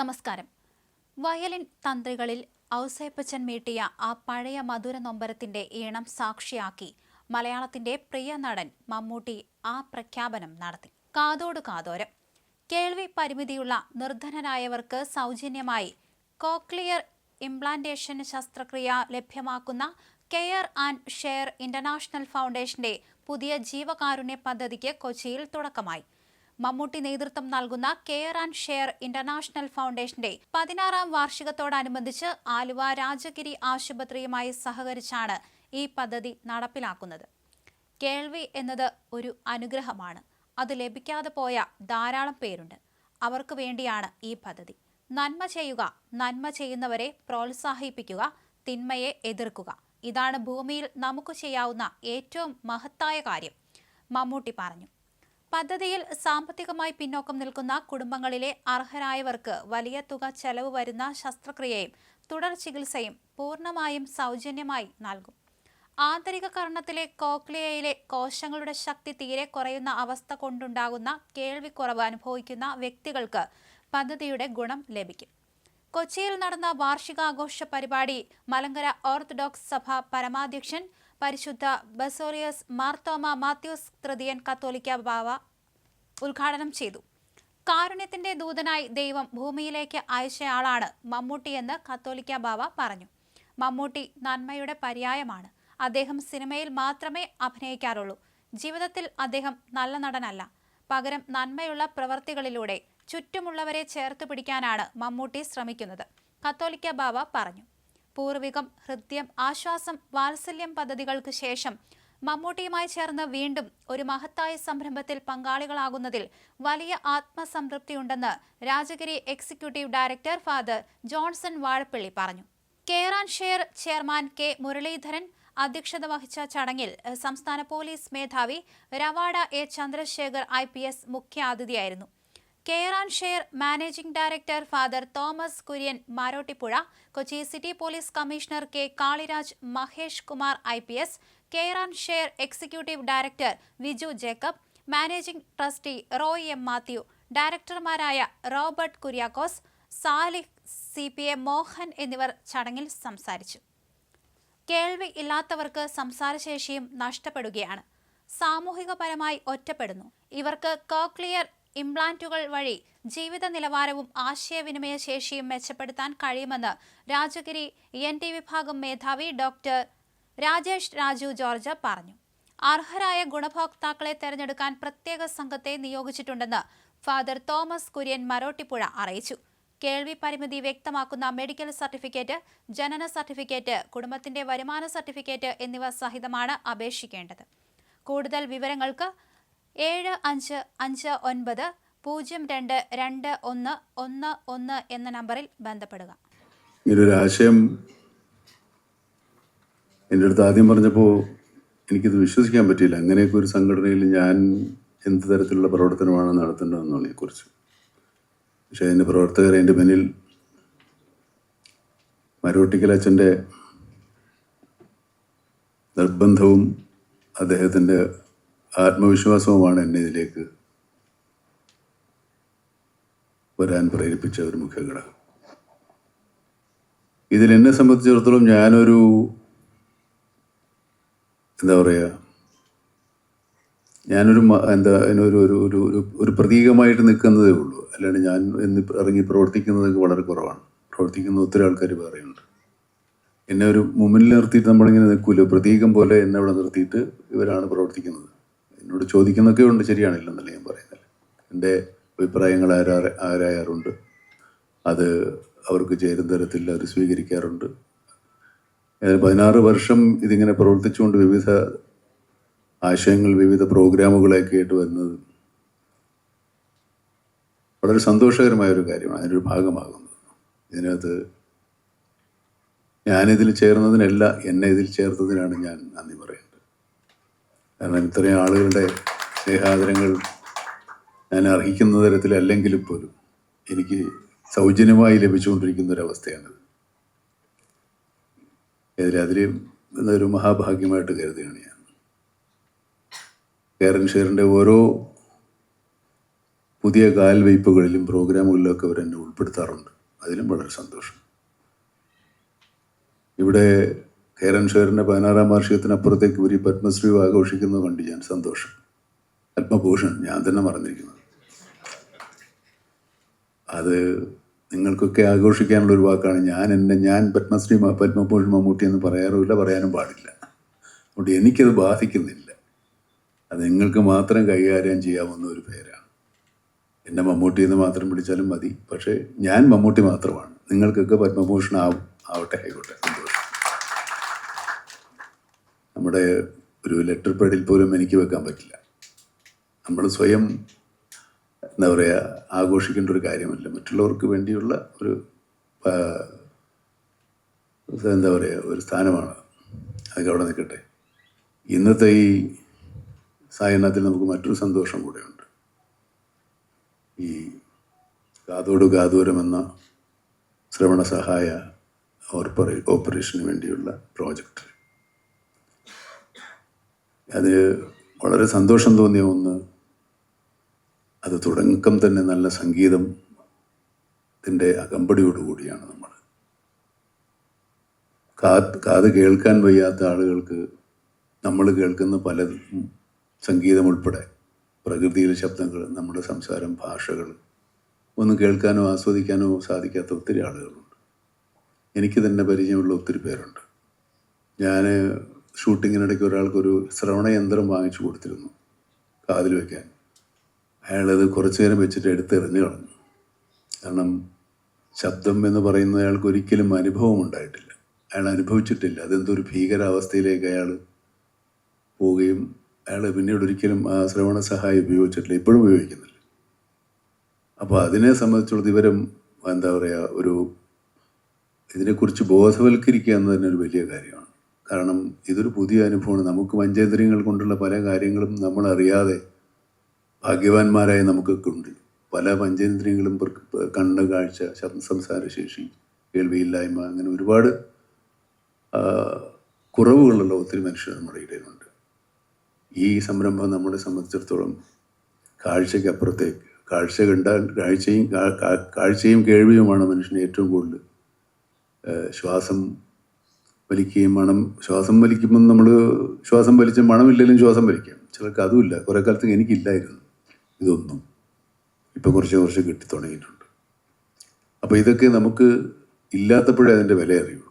നമസ്കാരം. വയലിൻ തന്ത്രികളിൽ ഔസേപ്പച്ചൻ മീട്ടിയ ആ പഴയ മധുര നൊമ്പരത്തിന്റെ ഈണം സാക്ഷിയാക്കി മലയാളത്തിന്റെ പ്രിയ നടൻ മമ്മൂട്ടി ആ പ്രഖ്യാപനം നടത്തി. കാതോട് കാതോരം. കേൾവി പരിമിതിയുള്ള നിർധനരായവർക്ക് സൗജന്യമായി കോക്ലിയർ ഇംപ്ലാന്റേഷൻ ശസ്ത്രക്രിയ ലഭ്യമാക്കുന്ന കെയർ ആൻഡ് ഷെയർ ഇന്റർനാഷണൽ ഫൗണ്ടേഷന്റെ പുതിയ ജീവകാരുണ്യ പദ്ധതിക്ക് കൊച്ചിയിൽ തുടക്കമായി. മമ്മൂട്ടി നേതൃത്വം നൽകുന്ന കെയർ ആൻഡ് ഷെയർ ഇന്റർനാഷണൽ ഫൗണ്ടേഷന്റെ പതിനാറാം വാർഷികത്തോടനുബന്ധിച്ച് ആലുവ രാജഗിരി ആശുപത്രിയുമായി സഹകരിച്ചാണ് ഈ പദ്ധതി നടപ്പിലാക്കുന്നത്. കേൾവി എന്നത് ഒരു അനുഗ്രഹമാണ്. അത് ലഭിക്കാതെ പോയ ധാരാളം പേരുണ്ട്. അവർക്ക് വേണ്ടിയാണ് ഈ പദ്ധതി. നന്മ ചെയ്യുക നന്മ ചെയ്യുന്നവരെ പ്രോത്സാഹിപ്പിക്കുക തിന്മയെ എതിർക്കുക. ഇതാണ് ഭൂമിയിൽ നമുക്ക് ചെയ്യാവുന്ന ഏറ്റവും മഹത്തായ കാര്യം. മമ്മൂട്ടി പറഞ്ഞു. പദ്ധതിയിൽ സാമ്പത്തികമായി പിന്നോക്കം നിൽക്കുന്ന കുടുംബങ്ങളിലെ അർഹരായവർക്ക് വലിയ തുക ചെലവ് വരുന്ന ശസ്ത്രക്രിയയും തുടർ ചികിത്സയും പൂർണമായും സൗജന്യമായി നൽകും. ആന്തരിക കർണത്തിലെ കോക്ലിയയിലെ കോശങ്ങളുടെ ശക്തി തീരെ കുറയുന്ന അവസ്ഥ കൊണ്ടുണ്ടാകുന്ന കേൾവിക്കുറവ് അനുഭവിക്കുന്ന വ്യക്തികൾക്ക് പദ്ധതിയുടെ ഗുണം ലഭിക്കും. കൊച്ചിയിൽ നടന്ന വാർഷികാഘോഷ പരിപാടി മലങ്കര ഓർത്തഡോക്സ് സഭ പരമാധ്യക്ഷൻ പരിശുദ്ധ ബസോറിയസ് മാർത്തോമ മാത്യൂസ് തൃതീയൻ കത്തോലിക്ക ബാവ ഉദ്ഘാടനം ചെയ്തു. കാരുണ്യത്തിന്റെ ദൂതനായി ദൈവം ഭൂമിയിലേക്ക് അയച്ചയാളാണ് മമ്മൂട്ടിയെന്ന് കത്തോലിക്ക ബാവ പറഞ്ഞു. മമ്മൂട്ടി നന്മയുടെ പര്യായമാണ്. അദ്ദേഹം സിനിമയിൽ മാത്രമേ അഭിനയിക്കാറുള്ളൂ. ജീവിതത്തിൽ അദ്ദേഹം നല്ല നടനല്ല. പകരം നന്മയുള്ള പ്രവർത്തികളിലൂടെ ചുറ്റുമുള്ളവരെ ചേർത്ത് പിടിക്കാനാണ് മമ്മൂട്ടി ശ്രമിക്കുന്നത്. കത്തോലിക്ക ബാബ പറഞ്ഞു. പൂർവികം ഹൃദ്യം ആശ്വാസം വാത്സല്യം പദ്ധതികൾക്ക് ശേഷം മമ്മൂട്ടിയുമായി ചേർന്ന് വീണ്ടും ഒരു മഹത്തായ സംരംഭത്തിൽ പങ്കാളികളാകുന്നതിൽ വലിയ ആത്മസംതൃപ്തിയുണ്ടെന്ന് Rajagiri executive director father Johnson Vazhappally പറഞ്ഞു. Care and share chairman K Muraleedharan അധ്യക്ഷത വഹിച്ച ചടങ്ങിൽ സംസ്ഥാന പോലീസ് മേധാവി Ravada A Chandrasekhar I P S മുഖ്യാതിഥിയായിരുന്നു. Care and share managing director father Thomas Kurian Marottippuzha Kochi city police commissioner K Kaliraj Mahesh Kumar I P S care and share executive director Viju Jacob managing trustee Roy M Mathew ഡയറക്ടർമാരായ Robert Kuriakose Salih C P A Mohan എന്നിവർ ചടങ്ങിൽ സംസാരിച്ചു. കേൾവി ഇല്ലാത്തവർക്ക് സംസാരശേഷിയും നഷ്ടപ്പെടുകയാണ്. സാമൂഹികപരമായി ഒറ്റപ്പെടുന്നു. ഇവർക്ക് cochlear ഇംപ്ലാന്റുകൾ വഴി ജീവിത നിലവാരവും ആശയവിനിമയ ശേഷിയും മെച്ചപ്പെടുത്താൻ കഴിയുമെന്ന് രാജഗിരി എൻ ടി വിഭാഗം മേധാവി ഡോക്ടർ രാജേഷ് രാജു ജോർജ് പറഞ്ഞു. അർഹരായ ഗുണഭോക്താക്കളെ തെരഞ്ഞെടുക്കാൻ പ്രത്യേക സംഘത്തെ നിയോഗിച്ചിട്ടുണ്ടെന്ന് ഫാദർ തോമസ് കുര്യൻ മരോട്ടിപ്പുഴ അറിയിച്ചു. കേൾവി പരിമിതി വ്യക്തമാക്കുന്ന മെഡിക്കൽ സർട്ടിഫിക്കറ്റ് ജനന സർട്ടിഫിക്കറ്റ് കുടുംബത്തിന്റെ വരുമാന സർട്ടിഫിക്കറ്റ് എന്നിവ സഹിതമാണ് അപേക്ഷിക്കേണ്ടത്. കൂടുതൽ വിവരങ്ങൾക്ക് ഏഴ് അഞ്ച് അഞ്ച് ഒൻപത് പൂജ്യം രണ്ട് രണ്ട് ഒന്ന് ഒന്ന് ഒന്ന് എന്ന നമ്പറിൽ ബന്ധപ്പെടുക. ഇതൊരാശയം ആശയം എന്റെ അടുത്ത് ആദ്യം പറഞ്ഞപ്പോൾ എനിക്കിത് വിശ്വസിക്കാൻ പറ്റിയില്ല. അങ്ങനെയൊക്കെ ഒരു സംഘടനയിൽ ഞാൻ എന്ത് തരത്തിലുള്ള പ്രവർത്തനമാണ് നടത്തേണ്ടതെന്നുള്ളതിനെക്കുറിച്ച് പക്ഷേ അതിന്റെ പ്രവർത്തകർ എന്റെ പിന്നിൽ മരോട്ടിക്കൽ അച്ഛന്റെ നിർബന്ധവും അദ്ദേഹത്തിന്റെ ആത്മവിശ്വാസവുമാണ് എന്നെ ഇതിലേക്ക് വരാൻ പ്രേരിപ്പിച്ച ഒരു മുഖ്യ ഘടകം. ഇതിൽ എന്നെ സംബന്ധിച്ചിടത്തോളം ഞാനൊരു എന്താ പറയുക ഞാനൊരു എന്താ അതിനൊരു ഒരു ഒരു ഒരു പ്രതീകമായിട്ട് നിൽക്കുന്നതേ ഉള്ളൂ. അല്ലാണ്ട് ഞാൻ എന്ന് ഇറങ്ങി പ്രവർത്തിക്കുന്നത് വളരെ കുറവാണ്. പ്രവർത്തിക്കുന്ന ഒത്തിരി ആൾക്കാർ വേറെയുണ്ട് എന്നെ ഒരു മുമ്പിൽ നിർത്തിയിട്ട് നമ്മളിങ്ങനെ നിൽക്കൂല. പ്രതീകം പോലെ എന്നെ അവിടെ നിർത്തിയിട്ട് ഇവരാണ് പ്രവർത്തിക്കുന്നത്. എന്നോട് ചോദിക്കുന്നൊക്കെ ഉണ്ട് ശരിയാണില്ലെന്നല്ല ഞാൻ പറയുന്നില്ല എന്റെ അഭിപ്രായങ്ങൾ ആരാ ആരായാറുണ്ട്. അത് അവർക്ക് ചേരുന്ന തരത്തിൽ അവർ സ്വീകരിക്കാറുണ്ട്. ഏതായാലും പതിനാറ് വർഷം ഇതിങ്ങനെ പ്രവർത്തിച്ചുകൊണ്ട് വിവിധ ആശയങ്ങൾ വിവിധ പ്രോഗ്രാമുകളൊക്കെ ആയിട്ട് വരുന്നത് വളരെ സന്തോഷകരമായ ഒരു കാര്യമാണ്. അതിനൊരു ഭാഗമാകുന്നത്. ഇതിനകത്ത് ഞാനിതിൽ ചേർന്നതിനല്ല എന്നെ ഇതിൽ ചേർത്തതിനാണ് ഞാൻ നന്ദി പറയുന്നത്. കാരണം ഇത്രയും ആളുകളുടെ സ്നേഹാദരങ്ങൾ ഞാൻ അർഹിക്കുന്ന തരത്തിലല്ലെങ്കിലും പോലും എനിക്ക് സൗജന്യമായി ലഭിച്ചുകൊണ്ടിരിക്കുന്ന ഒരവസ്ഥയാണിത് ഇതിൽ എന്നൊരു മഹാഭാഗ്യമായിട്ട് കരുതുകയാണ് ഞാൻ. കെയർ ആൻഡ് ഷെയറിന്റെ ഓരോ പുതിയ കാൽവയ്പ്പുകളിലും പ്രോഗ്രാമുകളിലൊക്കെ അവർ എന്നെ ഉൾപ്പെടുത്താറുണ്ട്. അതിലും വളരെ സന്തോഷം. ഇവിടെ കേരൻ ഷേറിന്റെ പതിനാറാം വാർഷികത്തിനപ്പുറത്തേക്ക് ഒരു പത്മശ്രീ ആഘോഷിക്കുന്നത് കണ്ട് ഞാൻ സന്തോഷം. പത്മഭൂഷൺ ഞാൻ തന്നെ മറന്നിരിക്കുന്നത്. അത് നിങ്ങൾക്കൊക്കെ ആഘോഷിക്കാനുള്ള ഒരു വാക്കാണ് ഞാൻ എന്റെ ഞാൻ പത്മശ്രീ പത്മഭൂഷൺ മമ്മൂട്ടി എന്ന് പറയാറുമില്ല പറയാനും പാടില്ല. അതുകൊണ്ട് എനിക്കത് ബാധിക്കുന്നില്ല. അത് നിങ്ങൾക്ക് മാത്രം കൈകാര്യം ചെയ്യാവുന്ന ഒരു പേരാണ്. എന്നെ മമ്മൂട്ടി എന്ന് മാത്രം വിളിച്ചാലും മതി. പക്ഷേ ഞാൻ മമ്മൂട്ടി മാത്രമാണ്. നിങ്ങൾക്കൊക്കെ പത്മഭൂഷൺ ആവും. ആവട്ടെ ആയിക്കോട്ടെ. സന്തോഷം. നമ്മുടെ ഒരു ലെറ്റർ പേഡിൽ പോലും എനിക്ക് വെക്കാൻ പറ്റില്ല. നമ്മൾ സ്വയം എന്താ പറയുക ആഘോഷിക്കേണ്ട ഒരു കാര്യമല്ല. മറ്റുള്ളവർക്ക് വേണ്ടിയുള്ള ഒരു എന്താ പറയുക ഒരു സ്ഥാനമാണ് അതൊക്കെ അവിടെ നിൽക്കട്ടെ. ഇന്നത്തെ ഈ സായനത്തിൽ നമുക്ക് മറ്റൊരു സന്തോഷം കൂടെയുണ്ട്. ഈ കാതോട് കാതൂരം എന്ന ശ്രവണ സഹായ ഓർപ്പറേ ഓപ്പറേഷന് വേണ്ടിയുള്ള പ്രോജക്റ്റ്. അത് വളരെ സന്തോഷം തോന്നിയ ഒന്ന് അത് തുടക്കം തന്നെ നല്ല സംഗീതം ത്തിന്റെ അകമ്പടിയോടുകൂടിയാണ് നമ്മൾ. കാത് കാത് കേൾക്കാൻ വയ്യാത്ത ആളുകൾക്ക് നമ്മൾ കേൾക്കുന്ന പല സംഗീതം ഉൾപ്പെടെ പ്രകൃതിയിലെ ശബ്ദങ്ങൾ നമ്മുടെ സംസാരം ഭാഷകൾ ഒന്നും കേൾക്കാനോ ആസ്വദിക്കാനോ സാധിക്കാത്ത ഒത്തിരി ആളുകളുണ്ട്. എനിക്ക് തന്നെ പരിചയമുള്ള ഒത്തിരി പേരുണ്ട്. ഞാൻ ഷൂട്ടിങ്ങിനിടയ്ക്ക് ഒരാൾക്കൊരു ശ്രവണയന്ത്രം വാങ്ങിച്ചു കൊടുത്തിരുന്നു. കാതിൽ വയ്ക്കാൻ അയാളത് കുറച്ചു നേരം വെച്ചിട്ട് എടുത്തെറിഞ്ഞു കളഞ്ഞു. കാരണം ശബ്ദം എന്ന് പറയുന്ന അയാൾക്ക് ഒരിക്കലും അനുഭവം ഉണ്ടായിട്ടില്ല. അയാൾ അനുഭവിച്ചിട്ടില്ല. അതെന്തൊരു ഭീകരാവസ്ഥയിലേക്ക് അയാൾ പോവുകയും അയാൾ പിന്നീട് ഒരിക്കലും ആ ശ്രവണ സഹായം ഉപയോഗിച്ചിട്ടില്ല. ഇപ്പോഴും ഉപയോഗിക്കുന്നില്ല. അപ്പോൾ അതിനെ സംബന്ധിച്ചുള്ള ഇവരും എന്താ പറയുക ഒരു ഇതിനെക്കുറിച്ച് ബോധവൽക്കരിക്കുക എന്ന് തന്നെ ഒരു വലിയ കാര്യമാണ്. കാരണം ഇതൊരു പുതിയ അനുഭവമാണ്. നമുക്ക് പഞ്ചേന്ദ്രിയങ്ങൾ കൊണ്ടുള്ള പല കാര്യങ്ങളും നമ്മൾ അറിയാതെ ഭാഗ്യവാന്മാരായ നമുക്കൊക്കെ ഉണ്ട് പല പഞ്ചേന്ദ്രിയങ്ങളും കണ്ണ് കാഴ്ച ശബ്ദ സംസാരശേഷി കേൾവിയില്ലായ്മ അങ്ങനെ ഒരുപാട് കുറവുകളുള്ള ഒത്തിരി മനുഷ്യർ നമ്മുടെ ഇടയിലുണ്ട്. ഈ സംരംഭം നമ്മളെ സംബന്ധിച്ചിടത്തോളം കാഴ്ചയ്ക്ക് അപ്പുറത്തേക്ക് കാഴ്ച കണ്ടാൽ കാഴ്ചയും കാഴ്ചയും കേൾവിയുമാണ് മനുഷ്യന് ഏറ്റവും കൂടുതൽ ശ്വാസം വലിക്കുകയും മണം ശ്വാസം വലിക്കുമ്പോൾ നമ്മൾ ശ്വാസം വലിച്ച മണമില്ലെങ്കിലും ശ്വാസം വലിക്കാം. ചിലർക്ക് അതുമില്ല. കുറേ കാലത്ത് എനിക്കില്ലായിരുന്നു. ഇതൊന്നും ഇപ്പം കുറച്ച് കുറച്ച് കിട്ടി തുടങ്ങിയിട്ടുണ്ട്. അപ്പോൾ ഇതൊക്കെ നമുക്ക് ഇല്ലാത്തപ്പോഴേ അതിന്റെ വില അറിയുള്ളൂ.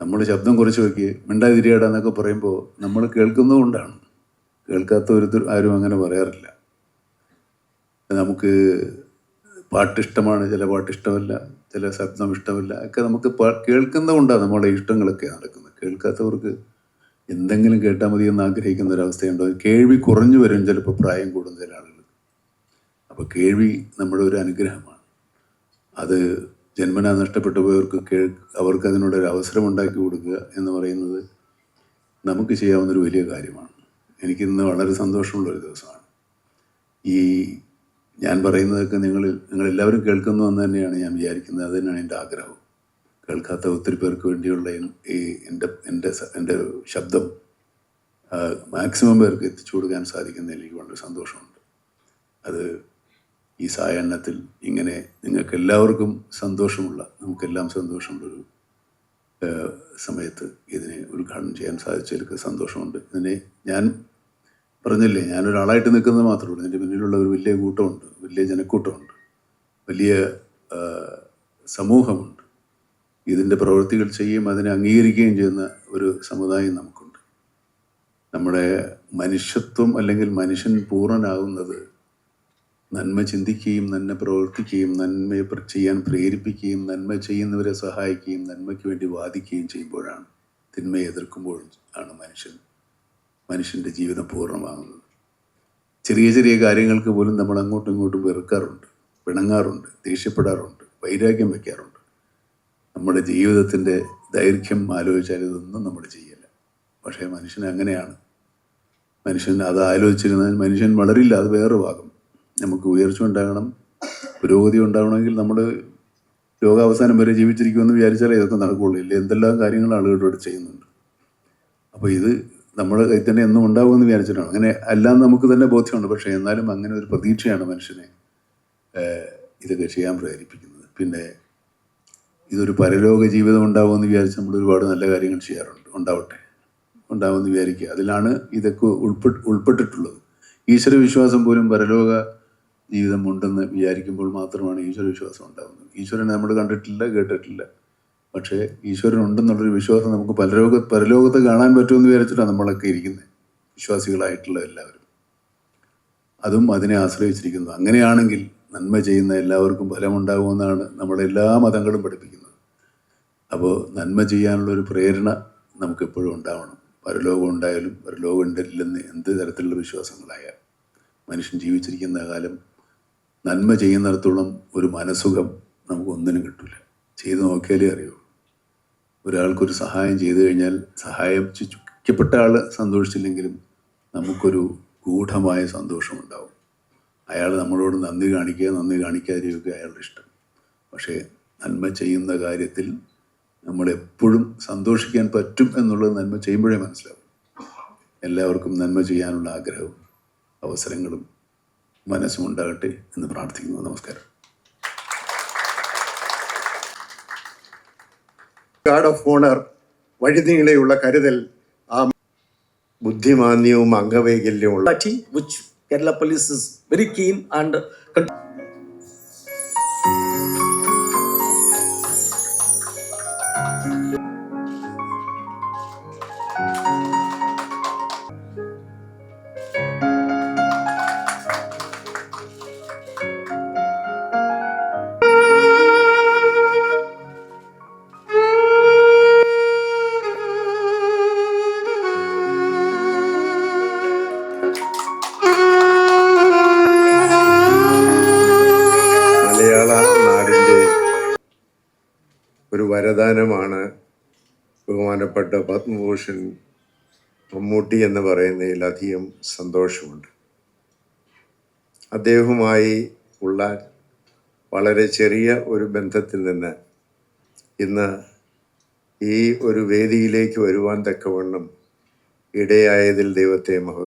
നമ്മൾ ശബ്ദം കുറച്ച് വയ്ക്കുക മിണ്ടാതിരിയാടാന്നൊക്കെ പറയുമ്പോൾ നമ്മൾ കേൾക്കുന്നതുകൊണ്ടാണ് കേൾക്കാത്ത ഒരു ആരും അങ്ങനെ പറയാറില്ല. നമുക്ക് പാട്ട് ഇഷ്ടമാണ് ചില പാട്ട് ഇഷ്ടമല്ല ചില ശബ്ദം ഇഷ്ടമല്ല ഒക്കെ നമുക്ക് കേൾക്കുന്നതുകൊണ്ടാണ് നമ്മളെ ഇഷ്ടങ്ങളൊക്കെ നടക്കുന്നത്. കേൾക്കാത്തവർക്ക് എന്തെങ്കിലും കേട്ടാൽ മതി എന്ന് ആഗ്രഹിക്കുന്ന ഒരവസ്ഥയുണ്ടോ കേൾവി കുറഞ്ഞു വരും ചിലപ്പോൾ പ്രായം കൂടുന്ന ചില ആളുകൾ. അപ്പോൾ കേൾവി നമ്മുടെ ഒരു അനുഗ്രഹമാണ്. അത് ജന്മന നഷ്ടപ്പെട്ടു പോയവർക്ക് കേൾ അവർക്ക് അതിനോടൊരു അവസരം ഉണ്ടാക്കി കൊടുക്കുക എന്ന് പറയുന്നത് നമുക്ക് ചെയ്യാവുന്നൊരു വലിയ കാര്യമാണ്. എനിക്കിന്ന് വളരെ സന്തോഷമുള്ള ഒരു ദിവസമാണ്. ഈ ഞാൻ പറയുന്നതൊക്കെ നിങ്ങൾ നിങ്ങളെല്ലാവരും കേൾക്കുന്നു എന്ന് തന്നെയാണ് ഞാൻ വിചാരിക്കുന്നത്. അത് തന്നെയാണ് എന്റെ ആഗ്രഹം കേൾക്കാത്ത ഒത്തിരി പേർക്ക് വേണ്ടിയുള്ള ഈ എന്റെ എന്റെ എന്റെ ശബ്ദം മാക്സിമം പേർക്ക് എത്തിച്ചു കൊടുക്കാൻ സാധിക്കുന്നതിൽ എനിക്ക് വളരെ സന്തോഷമുണ്ട്. അത് ഈ സായാഹ്നത്തിൽ ഇങ്ങനെ നിങ്ങൾക്ക് എല്ലാവർക്കും സന്തോഷമുള്ള നമുക്കെല്ലാം സന്തോഷമുള്ളൊരു സമയത്ത് ഇതിനെ ഉദ്ഘാടനം ചെയ്യാൻ സാധിച്ചതിൽ സന്തോഷമുണ്ട്. ഇതിനെ ഞാൻ പറഞ്ഞില്ലേ ഞാനൊരാളായിട്ട് നിൽക്കുന്നത് മാത്രമേ ഉള്ളൂ. എന്റെ മുന്നിലുള്ള ഒരു വലിയ കൂട്ടമുണ്ട് വലിയ ജനക്കൂട്ടമുണ്ട് വലിയ സമൂഹമുണ്ട്. ഇതിന്റെ പ്രവൃത്തികൾ ചെയ്യുകയും അതിനെ അംഗീകരിക്കുകയും ചെയ്യുന്ന ഒരു സമുദായം നമുക്കുണ്ട്. നമ്മുടെ മനുഷ്യത്വം അല്ലെങ്കിൽ മനുഷ്യൻ പൂർണനാകുന്നത് നന്മ ചിന്തിക്കുകയും നന്മ പ്രവർത്തിക്കുകയും നന്മയെ പ്ര- ചെയ്യാൻ പ്രേരിപ്പിക്കുകയും നന്മ ചെയ്യുന്നവരെ സഹായിക്കുകയും നന്മയ്ക്ക് വേണ്ടി വാദിക്കുകയും ചെയ്യുമ്പോഴാണ് തിന്മയെ എതിർക്കുമ്പോൾ ആണ് മനുഷ്യൻ മനുഷ്യന്റെ ജീവിതം പൂർണമാകുന്നത്. ചെറിയ ചെറിയ കാര്യങ്ങൾക്ക് പോലും നമ്മൾ അങ്ങോട്ടും ഇങ്ങോട്ടും വെറുക്കാറുണ്ട് പിണങ്ങാറുണ്ട് ദേഷ്യപ്പെടാറുണ്ട് വൈരാഗ്യം വയ്ക്കാറുണ്ട്. നമ്മുടെ ജീവിതത്തിന്റെ ദൈർഘ്യം ആലോചിച്ചാൽ ഇതൊന്നും നമ്മൾ ചെയ്യില്ല. പക്ഷേ മനുഷ്യൻ അങ്ങനെയാണ്. മനുഷ്യൻ അത് ആലോചിച്ചിരുന്നാൽ മനുഷ്യൻ വളരില്ല അത് വേറെ ഭാഗം. നമുക്ക് ഉയർച്ച ഉണ്ടാകണം പുരോഗതി ഉണ്ടാകണമെങ്കിൽ നമ്മൾ ലോകാവസാനം വരെ ജീവിച്ചിരിക്കുമെന്ന് വിചാരിച്ചാലേ ഇതൊക്കെ നടക്കുകയുള്ളൂ. ഇല്ല എന്തെല്ലാം കാര്യങ്ങൾ ആളുകളോട് ചെയ്യുന്നുണ്ട്. അപ്പോൾ ഇത് നമ്മൾ കയ്യിൽ തന്നെ എന്നും ഉണ്ടാകുമെന്ന് വിചാരിച്ചിട്ടാണ്. അങ്ങനെ എല്ലാം നമുക്ക് തന്നെ ബോധ്യമുണ്ട്. പക്ഷേ എന്നാലും അങ്ങനെ ഒരു പ്രതീക്ഷയാണ് മനുഷ്യനെ ഇതൊക്കെ ചെയ്യാൻ പ്രേരിപ്പിക്കുന്നത്. പിന്നെ ഇതൊരു പരലോക ജീവിതം ഉണ്ടാവുമെന്ന് വിചാരിച്ച് നമ്മൾ ഒരുപാട് നല്ല കാര്യങ്ങൾ ചെയ്യാറുണ്ട് ഉണ്ടാവട്ടെ ഉണ്ടാവുമെന്ന് വിചാരിക്കുക. അതിലാണ് ഇതൊക്കെ ഉൾപ്പെട്ട് ഉൾപ്പെട്ടിട്ടുള്ളത്. ഈശ്വര വിശ്വാസം പോലും പരലോക ജീവിതം ഉണ്ടെന്ന് വിചാരിക്കുമ്പോൾ മാത്രമാണ് ഈശ്വര വിശ്വാസം ഉണ്ടാകുന്നത് ഈശ്വരനെ നമ്മൾ കണ്ടിട്ടില്ല കേട്ടിട്ടില്ല. പക്ഷേ ഈശ്വരൻ ഉണ്ടെന്നുള്ളൊരു വിശ്വാസം നമുക്ക് പരലോക പരലോകത്ത് കാണാൻ പറ്റുമെന്ന് വിചാരിച്ചിട്ടാണ് നമ്മളൊക്കെ ഇരിക്കുന്നത്. വിശ്വാസികളായിട്ടുള്ള എല്ലാവരും. അതും അതിനെ ആശ്രയിച്ചിരിക്കുന്നു. അങ്ങനെയാണെങ്കിൽ നന്മ ചെയ്യുന്ന എല്ലാവർക്കും ഫലമുണ്ടാകുമെന്നാണ് നമ്മുടെ എല്ലാ മതങ്ങളും പഠിപ്പിക്കുന്നത്. അപ്പോൾ നന്മ ചെയ്യാനുള്ള ഒരു പ്രേരണ നമുക്കെപ്പോഴും ഉണ്ടാവണം. പരലോകം ഉണ്ടായാലും പരലോകം ഉണ്ടില്ലെന്ന് എന്ത് തരത്തിലുള്ള വിശ്വാസങ്ങളായാലും. മനുഷ്യൻ ജീവിച്ചിരിക്കുന്ന കാലം നന്മ ചെയ്യുന്നിടത്തോളം ഒരു മനസുഖം നമുക്ക് ഒന്നിനും കിട്ടില്ല ചെയ്ത് നോക്കിയാലേ അറിയൂ ഒരാൾക്കൊരു സഹായം ചെയ്തു കഴിഞ്ഞാൽ സഹായം ചുറ്റപ്പെട്ട ആൾ സന്തോഷിച്ചില്ലെങ്കിലും നമുക്കൊരു ഗൂഢമായ സന്തോഷമുണ്ടാവും. അയാൾ നമ്മളോട് നന്ദി കാണിക്കുക നന്ദി കാണിക്കാതിരിക്കുക അയാളുടെ ഇഷ്ടം. പക്ഷേ നന്മ ചെയ്യുന്ന കാര്യത്തിൽ നമ്മളെപ്പോഴും സന്തോഷിക്കാൻ പറ്റും എന്നുള്ളത് നന്മ ചെയ്യുമ്പോഴേ മനസ്സിലാവും. എല്ലാവർക്കും നന്മ ചെയ്യാനുള്ള ആഗ്രഹവും അവസരങ്ങളും മനസ്സും ഉണ്ടാകട്ടെ എന്ന് പ്രാർത്ഥിക്കുന്നു. നമസ്കാരം. ഗാർഡ് ഓഫ് ഓണർ വഴിനീളെയുള്ള കരുതൽ ആ ബുദ്ധിമാന്യവും അംഗവൈകല്യവും Kerala police is very keen very ഒരു വരദാനമാണ് ബഹുമാനപ്പെട്ട പത്മഭൂഷൺ മമ്മൂട്ടി എന്ന് പറയുന്നതിൽ അധികം സന്തോഷമുണ്ട്. അദ്ദേഹവുമായി ഉള്ള വളരെ ചെറിയ ഒരു ബന്ധത്തിൽ നിന്ന് ഇന്ന് ഈ ഒരു വേദിയിലേക്ക് വരുവാൻ തക്കവണ്ണം ഇടയായതിൽ ദൈവത്തെ മഹ